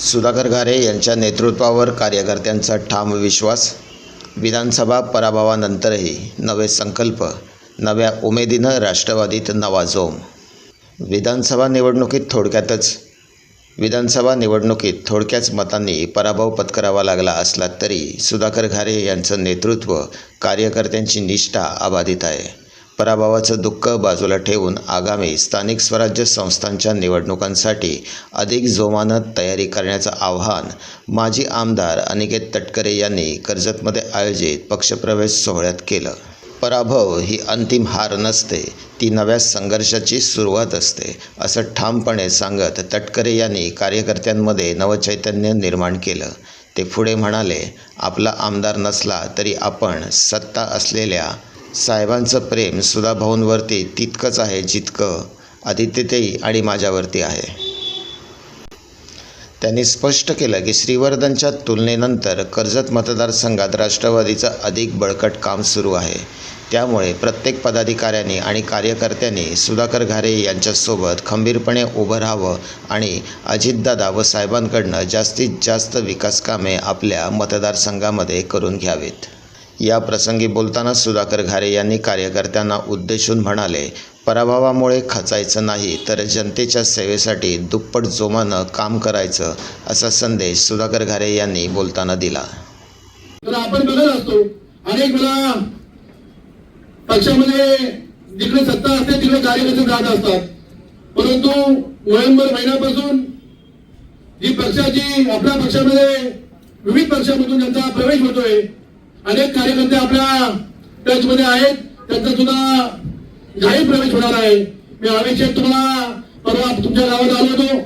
सुधाकर घारे यांच्या नेतृत्वावर कार्यकर्त्यांचा ठाम विश्वास. विधानसभा पराभवानंतरही नवे संकल्प नव्या उमेदीनं राष्ट्रवादीत नवा जोम. विधानसभा निवडणुकीत थोडक्यातच विधानसभा निवडणुकीत थोडक्याच मतांनी पराभव पत्करावा लागला असला तरी सुधाकर घारे यांचं नेतृत्व कार्यकर्त्यांची निष्ठा अबाधित आहे. पराभवाचं दुःख बाजूला ठेवून आगामी स्थानिक स्वराज्य संस्थांच्या निवडणुकांसाठी अधिक जोमानं तयारी करण्याचं आव्हान माजी आमदार अनिकेत तटकरे यांनी कर्जतमध्ये आयोजित पक्षप्रवेश सोहळ्यात केलं. पराभव ही अंतिम हार नसते ती नव्या संघर्षाची सुरुवात असते असं ठामपणे सांगत तटकरे यांनी कार्यकर्त्यांमध्ये नवचैतन्य निर्माण केलं. ते पुढे म्हणाले आपला आमदार नसला तरी आपण सत्ता असलेल्या साहेबांचं प्रेम सुधाभाऊंवरती तितकंच आहे जितकं आदित्यतेई आणि माझ्यावरती आहे. त्यांनी स्पष्ट केलं की श्रीवर्धनच्या तुलनेनंतर कर्जत मतदारसंघात राष्ट्रवादीचं अधिक बळकट काम सुरू आहे. त्यामुळे प्रत्येक पदाधिकाऱ्यांनी आणि कार्यकर्त्यांनी सुधाकर घारे यांच्यासोबत खंबीरपणे उभं राहावं आणि अजितदादा व साहेबांकडनं जास्तीत जास्त विकासकामे आपल्या मतदारसंघामध्ये करून घ्यावीत. या प्रसंगी बोलताना सुधाकर घारे यांनी कार्यकर्त्यांना उद्देशून म्हणाले पराभवामुळे खचायचं नाही तर जनतेच्या सेवेसाठी दुप्पट जोमानं काम करायचं असा संदेश सुधाकर घारे यांनी बोलताना दिला. आपण बघत असतो अनेक वेळा पक्षामध्ये जिकडे सत्ता असते तिकडे कार्यकर्ते जात असतात. परंतु नोव्हेंबर महिन्यापासून जी पक्षाची आपल्या पक्षामध्ये विविध पक्षामधून ज्यांचा प्रवेश होतोय अनेक कार्यकर्ते आपल्या टचमध्ये आहेत. त्यांचा सुद्धा जाहीर प्रवेश होणार आहे. मी अभिषेक तुम्हाला परवा तुमच्या गावात आलो होतो.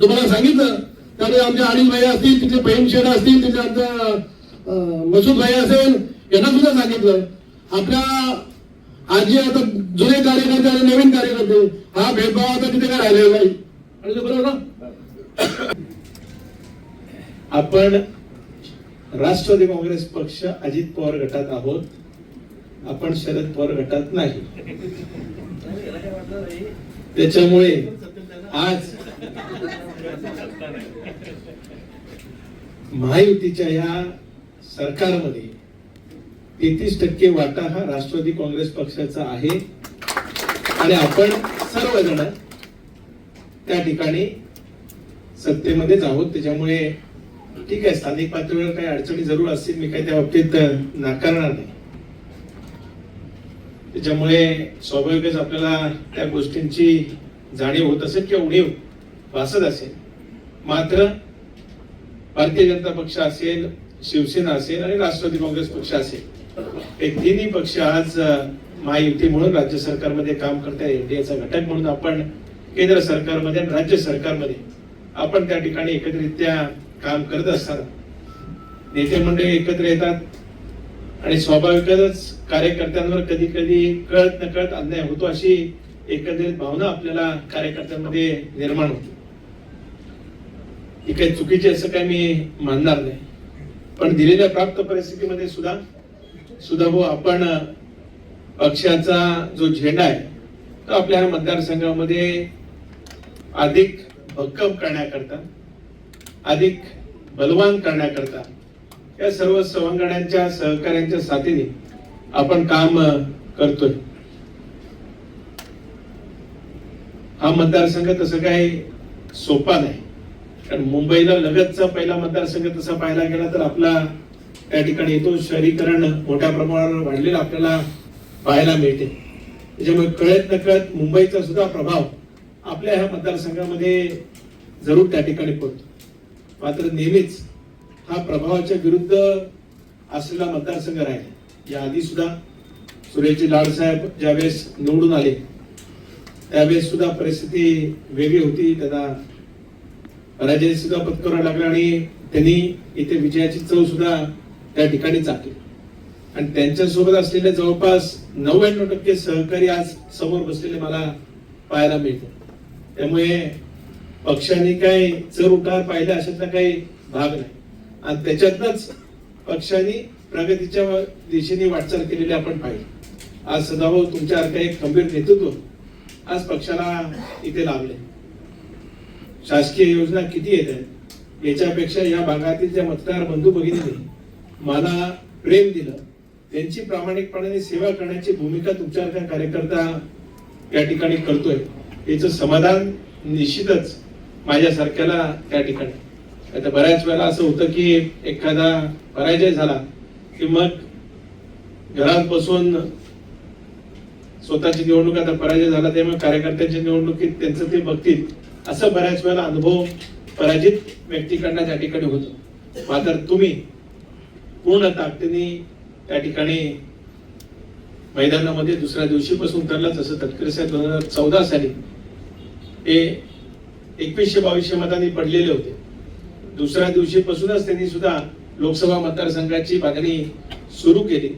तुम्हाला सांगितलं त्यामध्ये आमचे अनिल भाई असतील तिथले बहीण शेड असतील तिथले आमचा मसूद भाई असेल यांना सुद्धा सांगितलं. आपल्या आजी आता जुने कार्यकर्ते आणि नवीन कार्यकर्ते हा भेदभाव आता तिथे काय राहिलेला नाही. आणि बरोबर ना आपण राष्ट्रवादी काँग्रेस पक्ष अजित पवार गटात आहोत. आपण शरद पवार गटात नाही. त्याच्यामुळे आज महायुतीच्या या सरकारमध्ये तेहतीस टक्के वाटा हा राष्ट्रवादी काँग्रेस पक्षाचा आहे. आणि आपण सर्वजण त्या ठिकाणी सत्तेमध्येच आहोत. त्याच्यामुळे ठीक आहे स्थानिक पातळीवर काही अडचणी जरूर असतील मी काही त्या बाबतीत नाकारणार नाही. त्याच्यामुळे स्वाभाविकच आपल्याला त्या गोष्टींची जाणीव होत असेल किंवा उणीव भासत असेल. मात्र भारतीय जनता पक्ष असेल शिवसेना असेल आणि राष्ट्रवादी काँग्रेस पक्ष असेल हे तिन्ही पक्ष आज महायुती म्हणून राज्य सरकारमध्ये काम करतात एनडीएचा घटक म्हणून आपण केंद्र सरकारमध्ये आणि राज्य सरकारमध्ये आपण त्या ठिकाणी एकत्रित्या काम करत असताना. नेते मंडळी एकत्र येतात आणि स्वाभाविकच कार्यकर्त्यांवर कधी कधी कळत नकळत अन्याय होतो अशी एकंदरीत भावना आपल्याला कार्यकर्त्यांमध्ये निर्माण होते. ही काही चुकीची असं काही मी मानणार नाही. पण दिलेल्या प्राप्त परिस्थितीमध्ये सुद्धा सुद्धा भाऊ आपण पक्षाचा जो झेंडा आहे तो आपल्या मतदारसंघामध्ये अधिक भक्कम करण्याकरता अधिक बलवान करण्याकरता या सर्व सवंगड्यांच्या सहकार्यांच्या साथीने आपण काम करतोय. हा मतदारसंघ तसं काही सोपा नाही. कारण मुंबईला लगतचा पहिला मतदारसंघ तसा पाहायला गेला तर आपला त्या ठिकाणी येतो. शहरीकरण मोठ्या प्रमाणावर वाढलेलं आपल्याला पाहायला मिळते. त्याच्यामुळे कळत नकळत मुंबईचा सुद्धा प्रभाव आपल्या ह्या मतदारसंघामध्ये जरूर त्या ठिकाणी पडतो. मात्र नेहमीच हा प्रभावाच्या विरुद्ध असलेला मतदारसंघ राहिला. या आधी सुद्धा सुरेशजी लाडसाहेब ज्यावेळेस निवडून आले त्यावेळेस सुद्धा परिस्थिती वेगळी होती. त्यांना पराजय सुद्धा पत्करावा लागला आणि त्यांनी इथे विजयाची चव सुद्धा त्या ठिकाणी चाकली आणि त्यांच्यासोबत असलेले जवळपास नव्याण्णव टक्के सहकारी आज समोर बसलेले मला पाहायला मिळते. त्यामुळे पक्षाने काही चर उतार पाहिला अशातला काही भाग नाही. आणि त्याच्यातनच पक्षाने प्रगतीच्या दिशेने वाटचाल केलेली आपण पाहिली. आज सदाभाऊ तुमच्यासारखं एक खंबीर नेतृत्व आज पक्षाला इथे लाभले. शासकीय योजना किती येत आहेत? याच्यापेक्षा या भागातील ज्या मतदार बंधू भगिनी मला प्रेम दिलं त्यांची प्रामाणिकपणाने सेवा करण्याची भूमिका तुमच्यासारखा कार्यकर्ता या ठिकाणी करतोय याचं समाधान निश्चितच माझ्यासारख्याला त्या ठिकाणी. आता बऱ्याच वेळेला असं होतं की एखादा पराजय झाला की मग घरात बसून स्वतःची निवडणूक आता पराजय झाला त्यामुळे कार्यकर्त्यांच्या निवडणुकीत त्यांचं ते बघतील. असं बऱ्याच वेळेला अनुभव पराजित व्यक्तीकडनं त्या ठिकाणी होतो. मात्र तुम्ही पूर्ण ताकदीने त्या ठिकाणी मैदानामध्ये दुसऱ्या दिवशीपासून उतरला जसं तटकरे साहेब दोन हजार चौदा साली. हे एकवीसशे बावीसशे मतांनी पडलेले होते. दुसऱ्या दिवशीपासूनच त्यांनी सुद्धा लोकसभा मतदारसंघाची मागणी सुरू केली.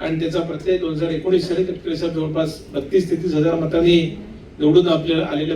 आणि त्याचा प्रत्यय दोन हजार एकोणीस साली जवळपास बत्तीस तेहतीस हजार मतांनी निवडून आपल्याला आलेले